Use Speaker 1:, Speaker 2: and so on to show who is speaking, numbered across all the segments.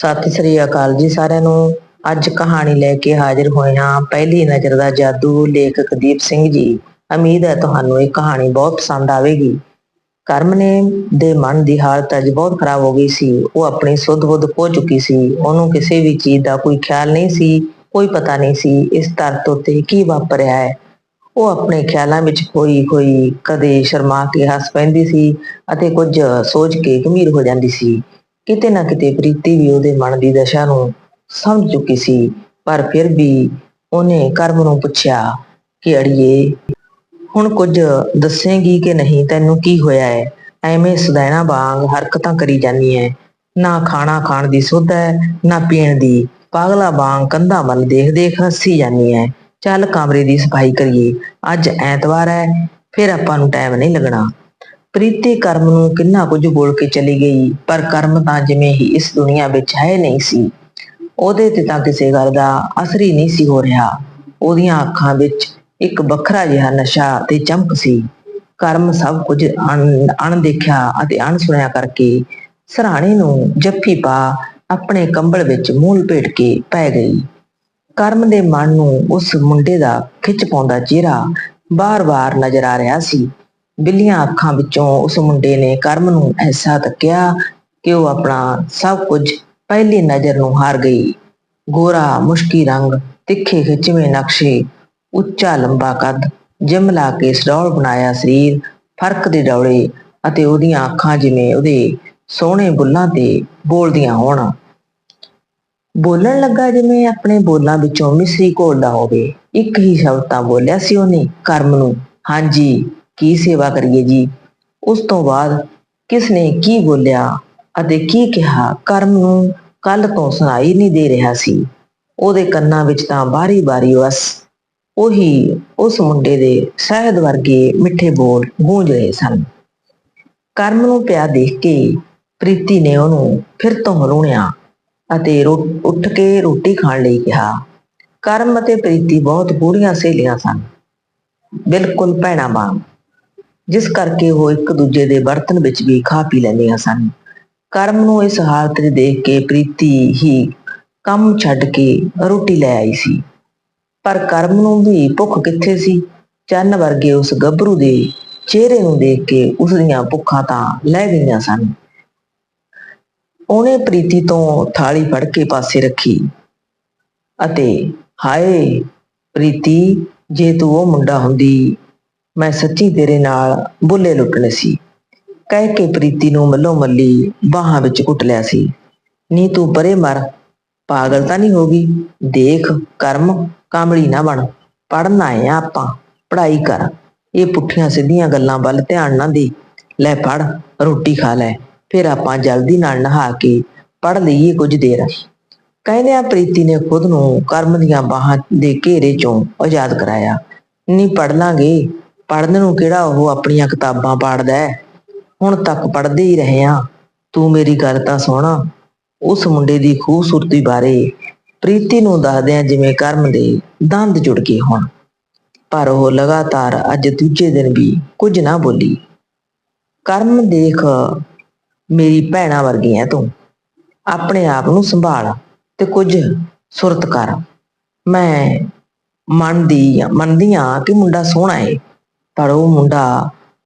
Speaker 1: ਸਤਿ ਸ੍ਰੀ ਅਕਾਲ ਜੀ ਸਾਰਿਆਂ ਨੂੰ। ਅੱਜ ਕਹਾਣੀ ਲੈ ਕੇ ਹਾਜ਼ਰ ਹੋਏ ਹਾਂ ਪਹਿਲੀ ਨਜ਼ਰ ਦਾ ਜਾਦੂ ਲੇਖਕ ਦੀਪ ਸਿੰਘ ਜੀ। ਉਮੀਦ ਹੈ ਤੁਹਾਨੂੰ ਇਹ ਕਹਾਣੀ ਬਹੁਤ ਪਸੰਦ ਆਵੇਗੀ। ਕਰਮ ਨੇ ਦੇ ਮਨ ਦੀ ਹਾਲਤ ਅੱਜ ਬਹੁਤ ਖਰਾਬ ਹੋ ਗਈ ਸੀ। ਉਹ ਆਪਣੀ ਸੁੱਧ-ਬੁੱਧ ਖੋ ਚੁੱਕੀ ਸੀ। ਉਹਨੂੰ ਕਿਸੇ ਵੀ ਚੀਜ਼ ਦਾ ਕੋਈ ਖਿਆਲ ਨਹੀਂ ਸੀ, ਕੋਈ ਪਤਾ ਨਹੀਂ ਸੀ ਇਸ ਧਰਤ ਉੱਤੇ ਕੀ ਵਾਪਰਿਆ ਹੈ। ਉਹ ਆਪਣੇ ਖਿਆਲਾਂ ਵਿੱਚ ਖੋਈ ਖੋਈ ਕਦੇ ਸ਼ਰਮਾ ਕੇ ਹੱਸ ਪੈਂਦੀ ਸੀ ਅਤੇ ਕੁਝ ਸੋਚ ਕੇ ਗੰਭੀਰ ਹੋ ਜਾਂਦੀ ਸੀ। ਕਿਤੇ ਨਾ ਕਿਤੇ ਪ੍ਰੀਤੀ ਵੀ ਉਹਦੇ ਮਨ ਦੀ ਦਸ਼ਾ ਨੂੰ ਸਮਝ ਚੁੱਕੀ ਸੀ, ਪਰ ਫਿਰ ਵੀ ਉਹਨੇ ਕਰਮ ਨੂੰ ਪੁੱਛਿਆ ਕਿ ਅੜੀਏ, ਹੁਣ ਕੁਝ ਦੱਸੇਗੀ ਕਿ ਨਹੀਂ, ਤੈਨੂੰ ਕੀ ਹੋਇਆ ਹੈ? ਐਵੇਂ ਸਦੈਣਾ ਵਾਂਗ ਹਰਕਤਾਂ ਕਰੀ ਜਾਨੀ ਹੈ। ਨਾ ਖਾਣਾ ਖਾਣ ਦੀ ਸੁੱਧ ਹੈ, ਨਾ ਪੀਣ ਦੀ। ਪਾਗਲਾ ਵਾਂਗ ਕੰਧਾਂ ਵੱਲ ਦੇਖ ਦੇਖ ਹੱਸੀ ਜਾਨੀ ਹੈ। ਚੱਲ ਕਮਰੇ ਦੀ ਸਫ਼ਾਈ ਕਰੀਏ। ਅੱਜ ਐਤਵਾਰ ਹੈ, ਫਿਰ ਆਪਾਂ ਨੂੰ ਟਾਈਮ ਨਹੀਂ ਲੱਗਣਾ। ਪ੍ਰੀਤੀ ਕਰਮ ਨੂੰ ਕਿੰਨਾ ਕੁਝ ਬੋਲ ਕੇ ਚਲੀ ਗਈ, ਪਰ ਕਰਮ ਤਾਂ ਜਿਵੇਂ ਹੀ ਇਸ ਦੁਨੀਆ ਵਿੱਚ ਹੈ ਨਹੀਂ ਸੀ। ਉਹਦੇ ਤੇ ਤਾਂ ਕਿਸੇ ਗੱਲ ਦਾ ਅਸਰ ਹੀ ਨਹੀਂ ਸੀ ਹੋ ਰਿਹਾ। ਉਹਦੀਆਂ ਅੱਖਾਂ ਵਿੱਚ ਇੱਕ ਵੱਖਰਾ ਜਿਹਾ ਨਸ਼ਾ ਤੇ ਚਮਕ ਸੀ। ਕਰਮ ਸਭ ਕੁਝ ਅਣ- ਅਣਦੇਖਿਆ ਅਤੇ ਅਣਸੁਣਿਆ ਕਰਕੇ ਸਰਾਣੇ ਨੂੰ ਜੱਫੀ ਪਾ ਆਪਣੇ ਕੰਬਲ ਵਿੱਚ ਮੂਲ ਭੇਟ ਕੇ ਪੈ ਗਈ। ਕਰਮ ਦੇ ਮਨ ਨੂੰ ਉਸ ਮੁੰਡੇ ਦਾ ਖਿੱਚ ਪਾਉਂਦਾ ਚਿਹਰਾ ਬਾਰ-ਬਾਰ ਨਜ਼ਰ ਆ ਰਿਹਾ ਸੀ। ਬਿੱਲੀਆਂ ਅੱਖਾਂ ਵਿੱਚੋਂ ਉਸ ਮੁੰਡੇ ਨੇ ਕਰਮ ਨੂੰ ਐਸਾ ਤੱਕਿਆ ਕਿ ਉਹ ਆਪਣਾ ਸਭ ਕੁਝ ਪਹਿਲੀ ਨਜ਼ਰ ਨੂੰ ਹਾਰ ਗਈ। ਗੋਰਾ, ਮੁਸ਼ਕੀ ਰੰਗ, ਤਿੱਖੇ ਖਿੱਚਵੇਂ ਨਕਸ਼ੇ, ਉੱਚਾ ਲੰਬਾ ਕੱਦ, ਜਿਮ ਲਾ ਕੇ ਸਡੌਲ ਬਣਾਇਆ ਸਰੀਰ, ਫ਼ਰਕ ਦੇ ਡੌਲੇ ਅਤੇ ਉਹਦੀਆਂ ਅੱਖਾਂ ਜਿਵੇਂ ਉਹਦੇ ਸੋਹਣੇ ਬੁੱਲਾਂ ਤੇ ਬੋਲਦੀਆਂ ਹੋਣ। ਬੋਲਣ ਲੱਗਾ ਜਿਵੇਂ ਆਪਣੇ ਬੋਲਾਂ ਵਿੱਚੋਂ ਮਿਸਰੀ ਘੋਲਦਾ ਹੋਵੇ। ਇੱਕ ਹੀ ਸ਼ਬਦ ਤਾਂ ਬੋਲਿਆ ਸੀ ਉਹਨੇ, ਕਰਮ ਨੂੰ। ਹਾਂਜੀ। ਕੀ ਸੇਵਾ ਕਰੀਏ ਜੀ? ਉਸ ਤੋਂ ਬਾਅਦ ਕਿਸ ਨੇ ਕੀ ਬੋਲਿਆ ਅਤੇ ਕੀ ਕਿਹਾ, ਕਰਮ ਨੂੰ ਕੱਲ ਤੋਂ ਸੁਣਾਈ ਨਹੀਂ ਦੇ ਰਿਹਾ ਸੀ। ਉਹਦੇ ਕੰਨਾਂ ਵਿੱਚ ਤਾਂ ਬਾਰੀ-ਬਾਰੀ ਵਸ। ਉਹੀ ਉਸ ਮੁੰਡੇ ਦੇ ਸ਼ਹਿਦ ਵਰਗੇ ਮਿੱਠੇ ਬੋਲ ਗੂੰਜ ਰਹੇ ਸਨ। ਕਰਮ ਨੂੰ ਪਿਆ ਦੇਖ ਕੇ ਪ੍ਰੀਤੀ ਨੇ ਉਹਨੂੰ ਫਿਰ ਤੋਂ ਰੋਣਿਆ ਅਤੇ ਰੋ- ਉੱਠ ਕੇ ਰੋਟੀ ਖਾਣ ਲਈ ਕਿਹਾ। ਕਰਮ ਅਤੇ ਪ੍ਰੀਤੀ ਬਹੁਤ ਗੂੜੀਆਂ ਸਹੇਲੀਆਂ ਸਨ। ਬਿਲਕੁਲ ਭੈਣਾਂ ਵਾਂਗ ਜਿਸ ਕਰਕੇ ਉਹ ਇੱਕ ਦੂਜੇ ਦੇ ਬਰਤਨ ਵਿੱਚ ਵੀ ਖਾ ਪੀ ਲੈਂਦੀਆਂ ਸਨ। ਕਰਮ ਨੂੰ ਇਸ ਹਾਲਤ 'ਚ ਦੇਖ ਕੇ ਪ੍ਰੀਤੀ ਹੀ ਕੰਮ ਛੱਡ ਕੇ ਰੋਟੀ ਲੈ ਆਈ ਸੀ। ਪਰ ਕਰਮ ਨੂੰ ਵੀ ਭੁੱਖ ਕਿੱਥੇ ਸੀ? ਚੰਨ ਵਰਗੇ ਉਸ ਗੱਭਰੂ ਦੇ ਚਿਹਰੇ ਨੂੰ ਦੇਖ ਕੇ ਉਸ ਦੀਆਂ ਭੁੱਖਾਂ ਤਾਂ ਲੈ ਗਈਆਂ ਸਨ। ਉਹਨੇ ਪ੍ਰੀਤੀ ਤੋਂ ਥਾਲੀ ਫੜ ਕੇ ਪਾਸੇ ਰੱਖੀ ਅਤੇ ਹਾਏ ਪ੍ਰੀਤੀ, ਜੇ ਤੂੰ ਉਹ ਮੁੰਡਾ ਹੁੰਦੀ ਮੈਂ ਸੱਚੀ ਤੇਰੇ ਨਾਲ ਬੁੱਲੇ ਲੁੱਟਣੇ ਸੀ। ਕਹਿ ਕੇ ਪ੍ਰੀਤੀ ਨੂੰ ਮੱਲੋ ਮੱਲੀ ਬਾਹਾਂ ਵਿੱਚ ਕੁੱਟ ਲਿਆ ਸੀ। ਨੀ ਤੂੰ ਪਰੇ ਮਰ, ਪਾਗਲ ਤਾਂ ਨਹੀਂ ਹੋ ਗਈ ਦੇਖ, ਕਰਮ ਕਾਮੜੀ ਨਾ ਬਣ ਪੜਨਾ ਆਏ ਆ ਆਪਾਂ, ਪੜ੍ਹਾਈ ਕਰ। ਇਹ ਪੁੱਠੀਆਂ ਸਿੱਧੀਆਂ ਗੱਲਾਂ ਵੱਲ ਧਿਆਨ ਨਾ ਦੇ। ਲੈ ਪੜ ਰੋਟੀ ਖਾ ਲੈ, ਫਿਰ ਆਪਾਂ ਜਲਦੀ ਨਾਲ ਨਹਾ ਕੇ ਪੜ ਲਈਏ ਕੁਝ ਦੇਰ। ਕਹਿੰਦਿਆਂ ਪ੍ਰੀਤੀ ਨੇ ਖੁਦ ਨੂੰ ਕਰਮ ਦੀਆਂ ਬਾਹਾਂ ਦੇ ਘੇਰੇ ਚੋਂ ਆਜ਼ਾਦ ਕਰਾਇਆ। ਨਹੀਂ ਪੜ ਲਾਂਗੇ ਪੜਨ ਨੂੰ ਕਿਹੜਾ ਉਹ ਆਪਣੀਆਂ ਕਿਤਾਬਾਂ ਪੜਦਾ ਹੈ? ਹੁਣ ਤੱਕ ਪੜਦੇ ਹੀ ਰਹੇ ਆ ਤੂੰ ਮੇਰੀ ਗੱਲ ਤਾਂ ਸੁਣ। ਉਸ ਮੁੰਡੇ ਦੀ ਖੂਬਸੂਰਤੀ ਬਾਰੇ ਪ੍ਰੀਤੀ ਨੂੰ ਦੱਸਦਿਆਂ ਜਿਵੇਂ ਕਰਮ ਦੇ ਦੰਦ ਜੁੜ ਗਏ ਹੋਣ। ਪਰ ਉਹ ਲਗਾਤਾਰ ਅੱਜ ਦੂਜੇ ਦਿਨ ਵੀ ਕੁਝ ਨਾ ਬੋਲੀ। ਕਰਮ ਦੇਖ ਮੇਰੀ ਭੈਣਾ ਵਰਗੀ ਹੈ ਤੂੰ। ਆਪਣੇ ਆਪ ਨੂੰ ਸੰਭਾਲ ਤੇ ਕੁਝ ਸੁਰਤ ਕਰ। ਮੈਂ ਮੰਨਦੀ ਮੰਨਦੀ ਹਾਂ ਕਿ ਮੁੰਡਾ ਸੋਹਣਾ ਏ। ਪਰ ਉਹ ਮੁੰਡਾ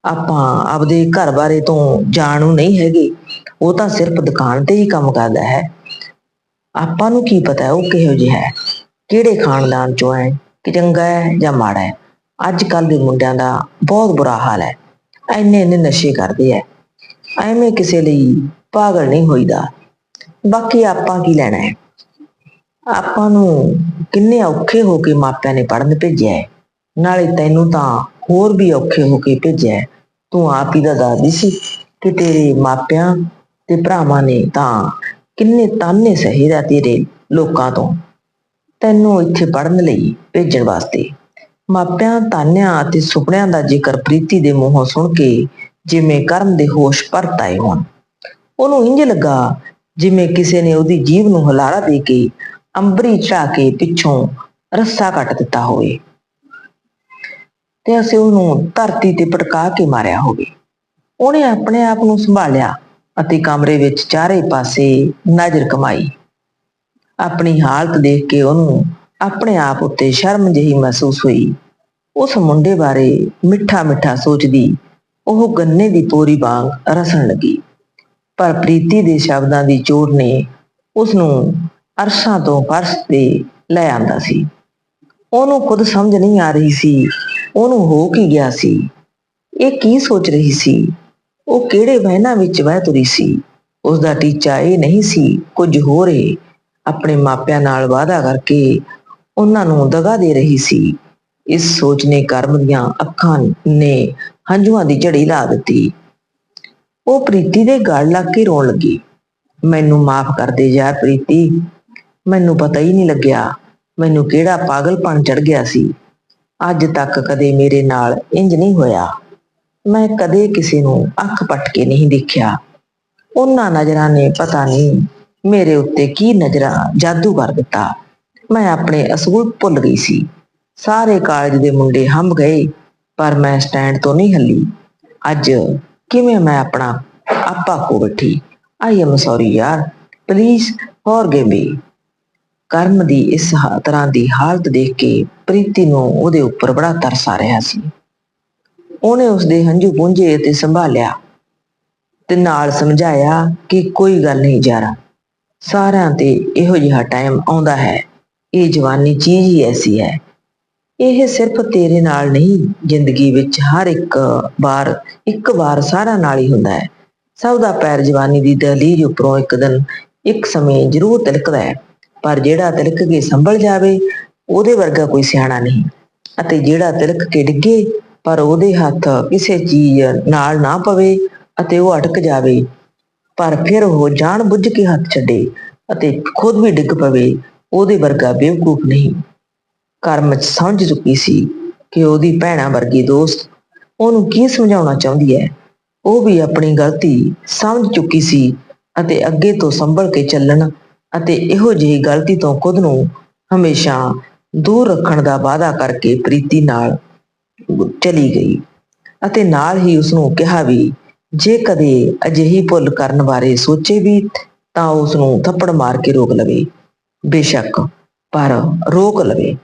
Speaker 1: ਆਪਾਂ ਆਪਦੇ ਘਰ ਬਾਰੇ ਤੋਂ ਜਾਣੂ ਨਹੀਂ ਹੈਗੇ। ਉਹ ਤਾਂ ਸਿਰਫ ਦੁਕਾਨ ਤੇ ਹੀ ਕੰਮ ਕਰਦਾ ਹੈ। ਆਪਾਂ ਨੂੰ ਕੀ ਪਤਾ ਉਹ ਕਿਹੋ ਜਿਹਾ ਹੈ, ਕਿਹੜੇ ਖਾਨਦਾਨ ਚੋਂ ਹੈ, ਕਿ ਚੰਗਾ ਹੈ ਜਾਂ ਮਾੜਾ ਹੈ। ਅੱਜ ਕੱਲ ਦੇ ਮੁੰਡਿਆਂ ਦਾ ਬਹੁਤ ਬੁਰਾ ਹਾਲ ਹੈ। ਐਨੇ ਐਨੇ ਨਸ਼ੇ ਕਰਦੇ ਐ ਐਵੇਂ ਕਿਸੇ ਲਈ ਪਾਗਲ ਨਹੀਂ ਹੋਈਦਾ। ਬਾਕੀ ਆਪਾਂ ਕੀ ਲੈਣਾ ਹੈ? ਆਪਾਂ ਨੂੰ ਕਿੰਨੇ ਔਖੇ ਹੋ ਕੇ ਮਾਪਿਆਂ ਨੇ ਪੜਨ ਭੇਜਿਆ ਹੈ। ਨਾਲੇ ਤੈਨੂੰ ਤਾਂ ਹੋਰ ਵੀ ਔਖੇ ਹੋ ਕੇ ਭੇਜਿਆ ਤੂੰ ਆਪ ਹੀ ਦਾ ਦੱਸਦੀ ਸੀ ਕਿ ਤੇਰੇ ਮਾਪਿਆਂ ਤੇ ਭਰਾਵਾਂ ਨੇ ਤਾਂ ਕਿੰਨੇ ਤਾਨੇ ਸਹੇ ਦਾ ਤੇਰੇ ਲੋਕਾਂ ਤੋਂ। ਤੈਨੂੰ ਇੱਥੇ ਪੜਨ ਲਈ ਭੇਜਣ ਵਾਸਤੇ। ਮਾਪਿਆਂ, ਤਾਨਿਆਂ ਅਤੇ ਸੁਪਨਿਆਂ ਦਾ ਜ਼ਿਕਰ ਪ੍ਰੀਤੀ ਦੇ ਮੂੰਹੋਂ ਸੁਣ ਕੇ ਜਿਵੇਂ ਕਰਮ ਦੇ ਹੋਸ਼ ਪਰਤ ਆਏ ਹੋਣ। ਉਹਨੂੰ ਇੰਜ ਲੱਗਾ ਜਿਵੇਂ ਕਿਸੇ ਨੇ ਉਹਦੀ ਜੀਵ ਨੂੰ ਹਲਾਰਾ ਦੇ ਕੇ ਅੰਬਰੀ ਚੜਾ ਕੇ ਪਿੱਛੋਂ ਰੱਸਾ ਕੱਟ ਦਿੱਤਾ ਹੋਵੇ। ਤੇ ਅਸੀਂ ਉਹਨੂੰ ਧਰਤੀ ਤੇ ਪਟਕਾ ਕੇ ਮਾਰਿਆ ਹੋਵੇ। ਉਹਨੇ ਆਪਣੇ ਆਪ ਨੂੰ ਸੰਭਾਲਿਆ ਅਤੇ ਕਮਰੇ ਵਿੱਚ ਚਾਰੇ ਪਾਸੇ ਨਜ਼ਰ ਕਮਾਈ। ਆਪਣੀ ਹਾਲਤ ਦੇਖ ਕੇ ਉਹਨੂੰ ਆਪਣੇ ਆਪ ਉੱਤੇ ਸ਼ਰਮ ਜਿਹੀ ਮਹਿਸੂਸ ਹੋਈ। ਉਸ ਮੁੰਡੇ ਬਾਰੇ ਮਿੱਠਾ ਮਿੱਠਾ ਸੋਚਦੀ ਉਹ ਗੰਨੇ ਦੀ ਪੋਰੀ ਵਾਂਗ ਰਸਣ ਲੱਗੀ। ਪਰ ਪ੍ਰੀਤੀ ਦੇ ਸ਼ਬਦਾਂ ਦੀ ਚੋਰ ਨੇ ਉਸ ਨੂੰ ਅਰਸ਼ਾਂ ਤੋਂ ਫਰਸ਼ ਤੇ ਲੈ ਆਂਦਾ ਸੀ। ਉਹਨੂੰ ਖੁਦ ਸਮਝ ਨਹੀਂ ਆ ਰਹੀ ਸੀ ਉਹਨੂੰ ਹੋ ਕੀ ਗਿਆ ਸੀ? ਇਹ ਕੀ ਸੋਚ ਰਹੀ ਸੀ? ਉਹ ਕਿਹੜੇ ਵਹਿਨਾਂ ਵਿੱਚ ਵਹਿ ਤੁਰੀ ਸੀ? ਉਸ ਦਾ ਟੀਚਾ ਇਹ ਨਹੀਂ ਸੀ ਕੁਝ ਹੋ ਰਹੇ ਆਪਣੇ ਮਾਪਿਆਂ ਨਾਲ ਵਾਅਦਾ ਕਰਕੇ ਉਹਨਾਂ ਨੂੰ ਦਗਾ ਦੇ ਰਹੀ ਸੀ। ਇਸ ਸੋਚ ਨੇ ਕਰਮ ਦੀਆਂ ਅੱਖਾਂ ਨੇ ਹੰਝੂਆਂ ਦੀ ਝੜੀ ਲਾ ਦਿੱਤੀ। ਉਹ ਪ੍ਰੀਤੀ ਦੇ ਗਲ ਲੱਗ ਕੇ ਰੋਣ ਲੱਗੀ। ਮੈਨੂੰ ਮਾਫ ਕਰ ਦੇ ਯਾਰ ਪ੍ਰੀਤੀ। ਮੈਨੂੰ ਪਤਾ ਹੀ ਨਹੀਂ ਲੱਗਿਆ। ਮੈਨੂੰ ਕਿਹੜਾ ਪਾਗਲਪਣ ਚੜ ਗਿਆ ਸੀ। ਅੱਜ ਤੱਕ ਕਦੇ ਮੇਰੇ ਨਾਲ ਇੰਜ ਨਹੀਂ ਹੋਇਆ। ਮੈਂ ਕਦੇ ਕਿਸੇ ਨੂੰ ਅੱਖ ਪੱਟ ਕੇ ਨਹੀਂ ਦੇਖਿਆ। ਉਹਨਾਂ ਨਜ਼ਰਾਂ ਨੇ ਪਤਾ ਨਹੀਂ ਮੇਰੇ ਉੱਤੇ ਕੀ ਨਜ਼ਰਾਂ ਜਾਦੂ ਕਰ ਦਿੱਤਾ। ਮੈਂ ਆਪਣੇ ਅਸੂਲ ਭੁੱਲ ਗਈ ਸੀ। ਸਾਰੇ ਕਾਲਜ ਦੇ ਮੁੰਡੇ ਹੰਭ ਗਏ, ਪਰ ਮੈਂ ਸਟੈਂਡ ਤੋਂ ਨਹੀਂ ਹੱਲੀ। ਅੱਜ ਕਿਵੇਂ ਮੈਂ ਆਪਣਾ ਆਪਾ ਕੋ ਬੈਠੀ। ਆਈ ਐਮ ਸੌਰੀ ਯਾਰ। ਪਲੀਜ਼ ਫੋਰਗਿਵ ਮੀ ਕਰਮ ਦੀ ਇਸ ਤਰ੍ਹਾਂ ਦੀ ਹਾਲਤ ਦੇਖ ਕੇ ਪ੍ਰੀਤੀ ਨੂੰ ਉਹਦੇ ਉੱਪਰ ਬੜਾ ਤਰਸ ਆ ਰਿਹਾ ਸੀ। ਉਹਨੇ ਉਸਦੇ ਹੰਝੂ ਪੁੰਝੇ ਤੇ ਸੰਭਾਲਿਆ ਤੇ ਨਾਲ ਸਮਝਾਇਆ ਕਿ ਕੋਈ ਗੱਲ ਨਹੀਂ ਜਾਰਾ, ਸਾਰਿਆਂ ਤੇ ਇਹੋ ਜਿਹਾ ਟਾਈਮ ਆਉਂਦਾ ਹੈ। ਇਹ ਜਵਾਨੀ ਚੀਜ਼ ਹੀ ਐਸੀ ਹੈ। ਇਹ ਸਿਰਫ ਤੇਰੇ ਨਾਲ ਨਹੀਂ, ਜ਼ਿੰਦਗੀ ਵਿੱਚ ਹਰ ਇੱਕ ਵਾਰ ਇੱਕ ਵਾਰ ਸਾਰਿਆਂ ਨਾਲ ਹੀ ਹੁੰਦਾ ਹੈ। ਸਭ ਦਾ ਪੈਰ ਜਵਾਨੀ ਦੀ ਦਹਲੀਜ਼ ਉੱਪਰੋਂ ਇੱਕ ਦਿਨ, ਇੱਕ ਸਮੇਂ ਜ਼ਰੂਰ ਤਿਲਕਦਾ ਹੈ। ਪਰ ਜਿਹੜਾ ਤਿਲਕ ਕੇ ਸੰਭਲ ਜਾਵੇ, ਉਹਦੇ ਵਰਗਾ ਕੋਈ ਸਿਆਣਾ ਨਹੀਂ। ਅਤੇ ਜਿਹੜਾ ਤਿਲਕ ਕੇ ਡਿੱਗੇ, ਪਰ ਉਹਦੇ ਹੱਥ ਕਿਸੇ ਚੀਜ਼ ਨਾਲ ਨਾ ਪਵੇ ਅਤੇ ਉਹ ਅਟਕ ਜਾਵੇ, ਪਰ ਫਿਰ ਉਹ ਜਾਣ ਬੁੱਝ ਕੇ ਹੱਥ ਛੱਡੇ ਅਤੇ ਖੁਦ ਵੀ ਡਿੱਗ ਪਵੇ, ਉਹਦੇ ਵਰਗਾ ਬੇਵਕੂਫ ਨਹੀਂ। ਕਰਮ ਚ ਸਮਝ ਚੁੱਕੀ ਸੀ ਕਿ ਉਹਦੀ ਭੈਣਾ ਵਰਗੀ ਦੋਸਤ ਉਹਨੂੰ ਕੀ ਸਮਝਾਉਣਾ ਚਾਹੁੰਦੀ ਹੈ। ਉਹ ਵੀ ਆਪਣੀ ਗਲਤੀ ਸਮਝ ਚੁੱਕੀ ਸੀ ਅਤੇ ਅੱਗੇ ਤੋਂ ਸੰਭਲ ਕੇ ਚੱਲਣ ਅਤੇ ਇਹੋ ਜਿਹੀ ਗਲਤੀ ਤੋਂ ਖੁਦ ਨੂੰ ਹਮੇਸ਼ਾ ਦੂਰ ਰੱਖਣ ਦਾ ਵਾਅਦਾ ਕਰਕੇ ਪ੍ਰੀਤੀ ਨਾਲ ਚਲੀ ਗਈ ਅਤੇ ਨਾਲ ਹੀ ਉਸ ਨੂੰ ਕਿਹਾ ਵੀ, ਜੇ ਕਦੇ ਅਜਿਹੀ ਭੁੱਲ ਕਰਨ ਬਾਰੇ ਸੋਚੇ ਵੀ, ਤਾਂ ਉਸ ਨੂੰ ਥੱਪੜ ਮਾਰ ਕੇ ਰੋਕ ਲਵੇ। ਬੇਸ਼ੱਕ, ਪਰ ਰੋਕ ਲਵੇ।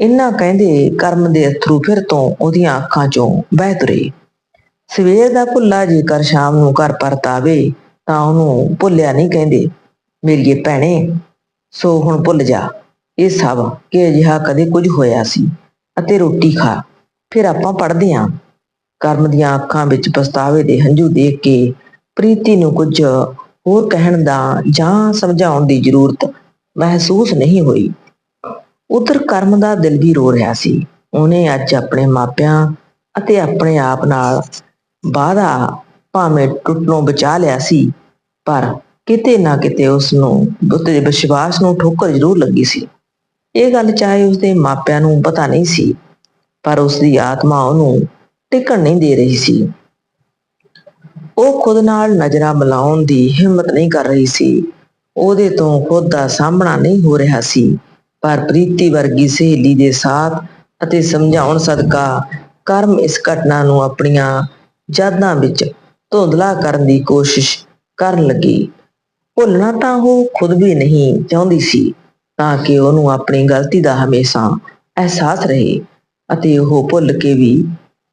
Speaker 1: ਇੰਨਾ ਕਹਿੰਦੇ ਕਰਮ ਦੇ ਅਥਰੂ ਫਿਰ ਤੋਂ ਉਹਦੀਆਂ ਅੱਖਾਂ ਚੋਂ ਵਹਿ ਤੁਰੇ। ਸਵੇਰ ਦਾ ਭੁੱਲਾ ਜੇਕਰ ਸ਼ਾਮ ਨੂੰ ਘਰ ਪਰਤਾਵੇ ਤਾਂ ਉਹਨੂੰ ਭੁੱਲਿਆ ਨਹੀਂ ਕਹਿੰਦੇ। ਮੇਰੀਏ ਭੈਣੇ, ਸੋ ਹੁਣ ਭੁੱਲ ਜਾ। ਇਹ ਸਭ ਕਿ ਅਜਿਹਾ ਕਦੇ ਕੁਝ ਹੋਇਆ ਸੀ ਅਤੇ ਰੋਟੀ ਖਾ, ਫਿਰ ਆਪਾਂ ਪੜਦੇ ਆਂ। ਕਰਮ ਦੀਆਂ ਅੱਖਾਂ ਵਿੱਚ ਪਛਤਾਵੇ ਦੇ ਹੰਝੂ ਦੇਖ ਕੇ ਪ੍ਰੀਤੀ ਨੂੰ ਕੁਝ ਹੋਰ ਕਹਿਣ ਦਾ ਜਾਂ ਸਮਝਾਉਣ ਦੀ ਜ਼ਰੂਰਤ ਮਹਿਸੂਸ ਨਹੀਂ ਹੋਈ। ਉਧਰ ਕਰਮ ਦਾ ਦਿਲ ਵੀ ਰੋ ਰਿਹਾ ਸੀ। ਉਹਨੇ ਅੱਜ ਆਪਣੇ ਮਾਪਿਆਂ ਅਤੇ ਆਪਣੇ ਆਪ ਨਾਲ ਵਾਦਾ ਭਾਵੇਂ ਟੁੱਟਣੋਂ ਬਚਾ ਲਿਆ ਸੀ, ਪਰ ਕਿਤੇ ਨਾ ਕਿਤੇ ਉਸ ਨੂੰ ਉਸਦੇ ਵਿਸ਼ਵਾਸ ਨੂੰ ਠੋਕਰ ਜ਼ਰੂਰ ਲੱਗੀ ਸੀ। ਇਹ ਗੱਲ ਚਾਹੇ ਉਸਦੇ ਮਾਪਿਆਂ ਨੂੰ ਪਤਾ ਨਹੀਂ ਸੀ, ਪਰ ਉਸਦੀ ਆਤਮਾ ਉਹਨੂੰ ਟਿਕਣ ਨਹੀਂ ਦੇ ਰਹੀ ਸੀ। ਉਹ ਖੁਦ ਨਾਲ ਨਜ਼ਰਾਂ ਮਿਲਾਉਣ ਦੀ ਹਿੰਮਤ ਨਹੀਂ ਕਰ ਰਹੀ ਸੀ। ਉਹਦੇ ਤੋਂ ਖੁਦ ਦਾ ਸਾਹਮਣਾ ਨਹੀਂ ਹੋ ਰਿਹਾ ਸੀ, ਪਰ ਪ੍ਰੀਤੀ ਵਰਗੀ ਸਹੇਲੀ ਦੇ ਸਾਥ ਅਤੇ ਸਮਝਾਉਣ ਸਦਕਾ ਕਰਮ ਇਸ ਘਟਨਾ ਨੂੰ ਆਪਣੀਆਂ ਯਾਦਾਂ ਵਿੱਚ ਧੁੰਦਲਾ ਕਰਨ ਦੀ ਕੋਸ਼ਿਸ਼ ਕਰਨ ਲੱਗੀ। ਭੁੱਲਣਾ ਤਾਂ ਉਹ ਖੁਦ ਵੀ ਨਹੀਂ ਚਾਹੁੰਦੀ ਸੀ, ਤਾਂ ਕਿ ਉਹਨੂੰ ਆਪਣੀ ਗਲਤੀ ਦਾ ਹਮੇਸ਼ਾ ਅਹਿਸਾਸ ਰਹੇ ਅਤੇ ਉਹ ਭੁੱਲ ਕੇ ਵੀ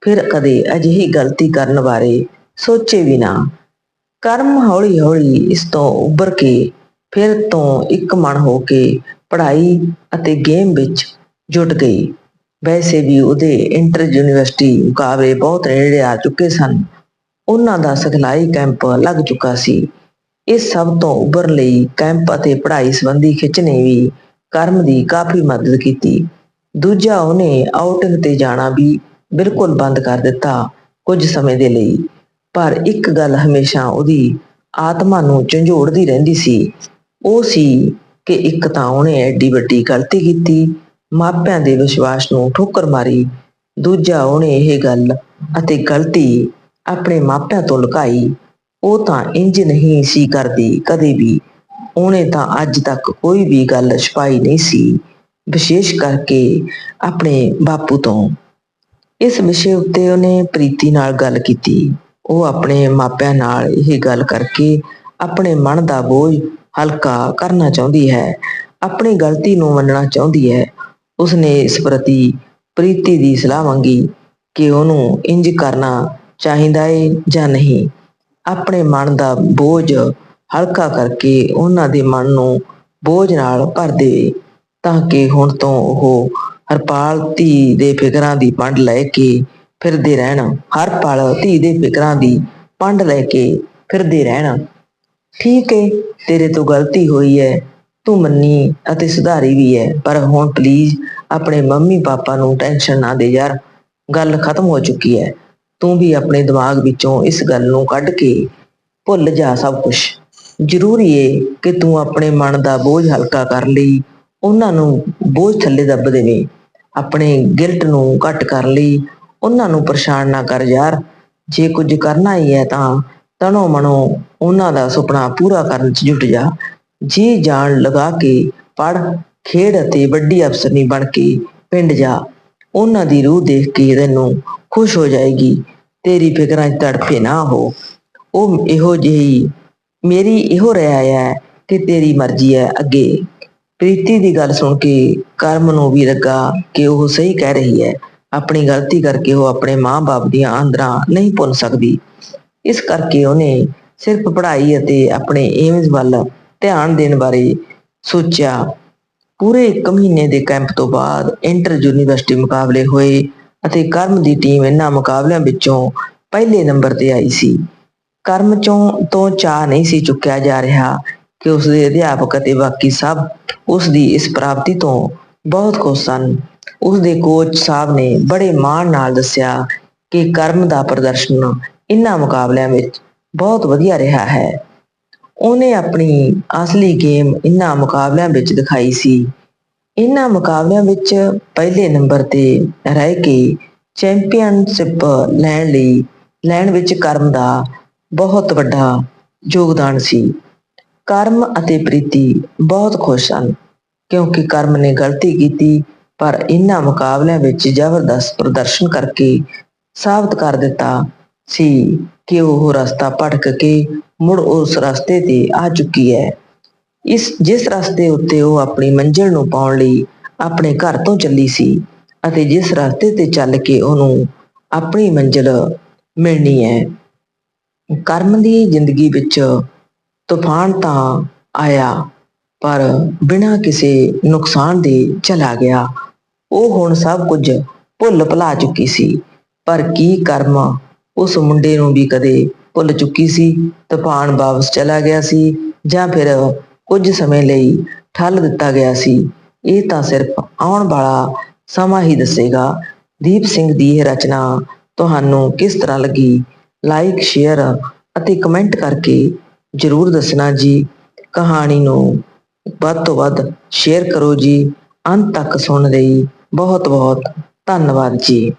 Speaker 1: ਫਿਰ ਕਦੇ ਅਜਿਹੀ ਗਲਤੀ ਕਰਨ ਬਾਰੇ ਸੋਚੇ ਵੀ ਨਾ। ਕਰਮ ਹੌਲੀ ਹੌਲੀ ਇਸ ਤੋਂ ਉੱਭਰ ਕੇ ਫਿਰ ਤੋਂ ਇੱਕ ਮਨ ਹੋ ਕੇ ਪੜ੍ਹਾਈ ਅਤੇ ਗੇਮ ਵਿੱਚ ਜੁਟ ਗਈ। ਵੈਸੇ ਵੀ ਉਹਦੇ ਇੰਟਰ ਯੂਨੀਵਰਸਿਟੀ ਮੁਕਾਬਲੇ ਬਹੁਤ ਨੇੜੇ ਆ ਚੁੱਕੇ ਸਨ। ਉਹਨਾਂ ਦਾ ਸਿਖਲਾਈ ਕੈਂਪ ਲੱਗ ਚੁੱਕਾ ਸੀ। ਇਸ ਸਭ ਤੋਂ ਉੱਭਰਨ ਲਈ ਕੈਂਪ ਅਤੇ ਪੜ੍ਹਾਈ ਸੰਬੰਧੀ ਖਿੱਚ ਨੇ ਵੀ ਕਰਮ ਦੀ ਕਾਫੀ ਮਦਦ ਕੀਤੀ। ਦੂਜਾ ਉਹਨੇ ਆਊਟਿੰਗ ਤੇ ਜਾਣਾ ਵੀ ਬਿਲਕੁਲ ਬੰਦ ਕਰ ਦਿੱਤਾ ਕੁਝ ਸਮੇਂ ਦੇ ਲਈ। ਪਰ ਇੱਕ ਗੱਲ ਹਮੇਸ਼ਾ ਉਹਦੀ ਆਤਮਾ ਨੂੰ ਝੰਜੋੜਦੀ ਰਹਿੰਦੀ ਸੀ। ਉਹ ਸੀ ਕਿ ਇੱਕ ਤਾਂ ਉਹਨੇ ਐਡੀ ਵੱਡੀ ਗਲਤੀ ਕੀਤੀ, ਮਾਪਿਆਂ ਦੇ ਵਿਸ਼ਵਾਸ ਨੂੰ ਠੋਕਰ ਮਾਰੀ। ਦੂਜਾ ਉਹਨੇ ਇਹ ਗੱਲ ਅਤੇ ਗਲਤੀ ਆਪਣੇ ਮਾਪਿਆਂ ਤੋਂ ਲੁਕਾਈ। ਉਹ ਤਾਂ ਇੰਜ ਨਹੀਂ ਸੀ ਕਰਦੀ, ਕਦੇ ਵੀ। ਉਹਨੇ ਤਾਂ ਅੱਜ ਤੱਕ ਕੋਈ ਵੀ ਗੱਲ ਛਪਾਈ ਨਹੀਂ ਸੀ, ਵਿਸ਼ੇਸ਼ ਕਰਕੇ ਆਪਣੇ ਬਾਪੂ ਤੋਂ। ਇਸ ਵਿਸ਼ੇ ਉੱਤੇ ਉਹਨੇ ਪ੍ਰੀਤੀ ਨਾਲ ਗੱਲ ਕੀਤੀ। ਉਹ ਆਪਣੇ ਮਾਪਿਆਂ ਨਾਲ ਇਹ ਗੱਲ ਕਰਕੇ ਆਪਣੇ ਮਨ ਦਾ ਬੋਝ ਹਲਕਾ ਕਰਨਾ ਚਾਹੁੰਦੀ ਹੈ, ਆਪਣੀ ਗਲਤੀ ਨੂੰ ਮੰਨਣਾ ਚਾਹੁੰਦੀ ਹੈ। ਉਸਨੇ ਇਸ ਪ੍ਰਤੀ ਪ੍ਰੀਤੀ ਦੀ ਸਲਾਹ ਮੰਗੀ ਕਿ ਉਹਨੂੰ ਇੰਜ ਕਰਨਾ ਚਾਹੀਦਾ ਹੈ ਜਾਂ ਨਹੀਂ। ਆਪਣੇ ਮਨ ਦਾ ਬੋਝ ਹਲਕਾ ਕਰਕੇ ਉਹਨਾਂ ਦੇ ਮਨ ਨੂੰ ਬੋਝ ਨਾਲ ਭਰ ਦੇਵੇ ਤਾਂ ਕਿ ਹੁਣ ਤੋਂ ਉਹ ਹਰਪਾਲ ਧੀ ਦੇ ਫਿਕਰਾਂ ਦੀ ਪੰਡ ਲੈ ਕੇ ਫਿਰਦੇ ਰਹਿਣ। ਹਰ ਪਲ ਧੀ ਦੇ ਫਿਕਰਾਂ ਦੀ ਪੰਡ ਲੈ ਕੇ ਫਿਰਦੇ ਰਹਿਣ। ਠੀਕ ਹੈ ਤੇਰੇ ਤੋਂ ਗਲਤੀ ਹੋਈ ਹੈ ਤੂੰ ਮੰਨੀ ਅਤੇ ਸੁਧਾਰੀ ਵੀ ਹੈ ਪਰ ਹੁਣ ਪਲੀਜ਼ ਆਪਣੇ ਮੰਮੀ ਪਾਪਾ ਨੂੰ ਟੈਨਸ਼ਨ ਨਾ ਦੇ ਯਾਰ, ਗੱਲ ਖਤਮ ਹੋ ਚੁੱਕੀ ਹੈ ਤੂੰ ਵੀ ਆਪਣੇ ਦਿਮਾਗ ਵਿੱਚੋਂ ਇਸ ਗੱਲ ਨੂੰ ਕੱਢ ਕੇ ਭੁੱਲ ਜਾ ਸਭ ਕੁਝ ਜ਼ਰੂਰੀ ਏ ਕਿ ਤੂੰ ਆਪਣੇ ਮਨ ਦਾ ਬੋਝ ਹਲਕਾ ਕਰ ਲਈ, ਉਹਨਾਂ ਨੂੰ ਬੋਝ ਥੱਲੇ ਦੱਬ ਦੇਵੇਂ। ਆਪਣੇ ਗਿਲਟ ਨੂੰ ਘੱਟ ਕਰ ਲਈ, ਉਹਨਾਂ ਨੂੰ ਪਰੇਸ਼ਾਨ ਨਾ ਕਰ ਯਾਰ। ਜੇ ਕੁਝ ਕਰਨਾ ਹੀ ਹੈ ਤਾਂ ਤਨੋ ਮਨੋ ਉਹਨਾਂ ਦਾ ਸੁਪਨਾ ਪੂਰਾ ਕਰਨ 'ਚ ਜੁਟ ਜਾ। ਜੀ ਜਾਨ ਲਗਾ ਕੇ ਪੜ ਖੇਡ ਅਤੇ ਵੱਡੀ ਅਫਸਰਨੀ ਬਣ ਕੇ ਪਿੰਡ ਜਾ, ਉਹਨਾਂ ਦੀ ਰੂਹ ਦੇਖ ਕੇ ਤੈਨੂੰ ਖੁਸ਼ ਹੋ ਜਾਏਗੀ, ਤੇਰੀ ਫਿਕਰਾਂ 'ਚ ਤੜਫੇ ਨਾ ਹੋ। ਉਹ ਇਹੋ ਜਿਹੀ, ਮੇਰੀ ਇਹੋ ਰਾਇ ਹੈ ਕਿ ਤੇਰੀ ਮਰਜ਼ੀ ਹੈ ਅੱਗੇ। ਪ੍ਰੀਤੀ ਦੀ ਗੱਲ ਸੁਣ ਕੇ ਕਰਮ ਨੂੰ ਵੀ ਲੱਗਾ ਕਿ ਉਹ ਸਹੀ ਕਹਿ ਰਹੀ ਹੈ। ਆਪਣੀ ਗਲਤੀ ਕਰਕੇ ਉਹ ਆਪਣੇ ਮਾਂ-ਬਾਪ ਦੀਆਂ ਆਂਦਰਾਂ ਨਹੀਂ ਭੁੱਲ ਸਕਦੀ। ਇਸ ਕਰਕੇ ਉਹਨੇ ਸਿਰਫ ਪੜ੍ਹਾਈ ਅਤੇ ਆਪਣੇ ਏਮਜ਼ ਵੱਲ ਧਿਆਨ ਦੇਣ ਬਾਰੇ ਸੋਚਿਆ। ਪੂਰੇ 1 ਮਹੀਨੇ ਦੇ ਕੈਂਪ ਤੋਂ ਬਾਅਦ ਇੰਟਰ ਯੂਨੀਵਰਸਿਟੀ ਮੁਕਾਬਲੇ ਹੋਏ। ਅਤੇ ਕਰਮ ਦੀ ਟੀਮ ਇਹਨਾਂ ਮੁਕਾਬਲਿਆਂ ਵਿੱਚੋਂ ਪਹਿਲੇ ਨੰਬਰ ਤੇ ਆਈ ਸੀ। ਕਰਮ ਚੋਂ ਤੋਂ ਚਾਹ ਨਹੀਂ ਸੀ ਚੁੱਕਿਆ ਜਾ ਰਿਹਾ ਕਿ ਉਸ ਦੇ ਅਧਿਆਪਕ ਅਤੇ ਬਾਕੀ ਸਭ ਉਸ ਦੀ ਇਸ ਪ੍ਰਾਪਤੀ ਤੋਂ ਬਹੁਤ ਖੁਸ਼ ਸਨ। ਉਸ ਦੇ ਕੋਚ ਸਾਹਿਬ ਨੇ ਬੜੇ ਮਾਣ ਨਾਲ ਦੱਸਿਆ ਕਿ ਕਰਮ ਦਾ ਪ੍ਰਦਰਸ਼ਨ ਇਹਨਾਂ ਮੁਕਾਬਲਿਆਂ ਵਿੱਚ ਬਹੁਤ ਵਧੀਆ ਰਿਹਾ ਹੈ। ਉਹਨੇ ਆਪਣੀ ਅਸਲੀ ਗੇਮ ਇਹਨਾਂ ਮੁਕਾਬਲਿਆਂ ਵਿੱਚ ਦਿਖਾਈ ਸੀ। ਇਹਨਾਂ ਮੁਕਾਬਲਿਆਂ ਵਿੱਚ ਪਹਿਲੇ ਨੰਬਰ ਤੇ ਰਹਿ ਕੇ ਚੈਂਪੀਅਨਸ਼ਿਪ ਲੈਣ ਲਈ, ਲੈਣ ਵਿੱਚ ਕਰਮ ਦਾ ਬਹੁਤ ਵੱਡਾ ਯੋਗਦਾਨ ਸੀ। ਕਰਮ ਅਤੇ ਪ੍ਰੀਤੀ ਬਹੁਤ ਖੁਸ਼ ਹਨ ਕਿਉਂਕਿ ਕਰਮ ਨੇ ਗਲਤੀ ਕੀਤੀ, ਪਰ ਇਹਨਾਂ ਮੁਕਾਬਲਿਆਂ ਵਿੱਚ ਜ਼ਬਰਦਸਤ ਪ੍ਰਦਰਸ਼ਨ ਕਰਕੇ ਸਾਬਤ ਕਰ ਦਿੱਤਾ ਸੀ ਕਿ ਉਹ ਰਸਤਾ ਭਟਕ ਕੇ ਮੁੜ ਉਸ ਰਸਤੇ ਤੇ ਆ ਚੁੱਕੀ ਹੈ। ਇਸ, ਜਿਸ ਰਸਤੇ ਉੱਤੇ ਉਹ ਆਪਣੀ ਮੰਜ਼ਿਲ ਨੂੰ ਪਾਉਣ ਲਈ ਆਪਣੇ ਘਰ ਤੋਂ ਚੱਲੀ ਸੀ ਅਤੇ ਜਿਸ ਰਸਤੇ ਤੇ ਚੱਲ ਕੇ ਉਹਨੂੰ ਆਪਣੀ ਮੰਜ਼ਿਲ ਮਿਲਣੀ ਹੈ, ਕਰਮ ਦੀ ਜ਼ਿੰਦਗੀ ਵਿੱਚ ਤੂਫਾਨ ਤਾਂ ਆਇਆ, ਪਰ ਬਿਨਾਂ ਕਿਸੇ ਨੁਕਸਾਨ ਦੇ ਚਲਾ ਗਿਆ। ਉਹ ਹੁਣ ਸਭ ਕੁਝ ਭੁੱਲ ਭੁਲਾ ਚੁੱਕੀ ਸੀ, ਪਰ ਕੀ ਕਰਮ ਉਸ ਮੁੰਡੇ ਨੂੰ ਵੀ ਕਦੇ ਭੁੱਲ ਚੁੱਕੀ ਸੀ? ਤੂਫਾਨ ਵਾਪਸ ਚਲਾ ਗਿਆ ਸੀ ਜਾਂ ਫਿਰ ਕੁਝ ਸਮੇਂ ਲਈ ਠੱਲ ਦਿੱਤਾ ਗਿਆ ਸੀ। ਇਹ ਤਾਂ ਸਿਰਫ ਆਉਣ ਵਾਲਾ ਸਮਾਂ ਹੀ ਦੱਸੇਗਾ। ਦੀਪ ਸਿੰਘ ਦੀ ਇਹ ਰਚਨਾ ਤੁਹਾਨੂੰ ਕਿਸ ਤਰ੍ਹਾਂ ਲੱਗੀ? ਲਾਈਕ ਸ਼ੇਅਰ ਅਤੇ ਕਮੈਂਟ ਕਰਕੇ ਜਰੂਰ ਦੱਸਣਾ ਜੀ। ਕਹਾਣੀ ਨੂੰ ਵੱਧ ਤੋਂ ਵੱਧ ਸ਼ੇਅਰ ਕਰੋ ਜੀ। ਅੰਤ ਤੱਕ ਸੁਣਨ ਲਈ ਬਹੁਤ ਬਹੁਤ ਧੰਨਵਾਦ ਜੀ।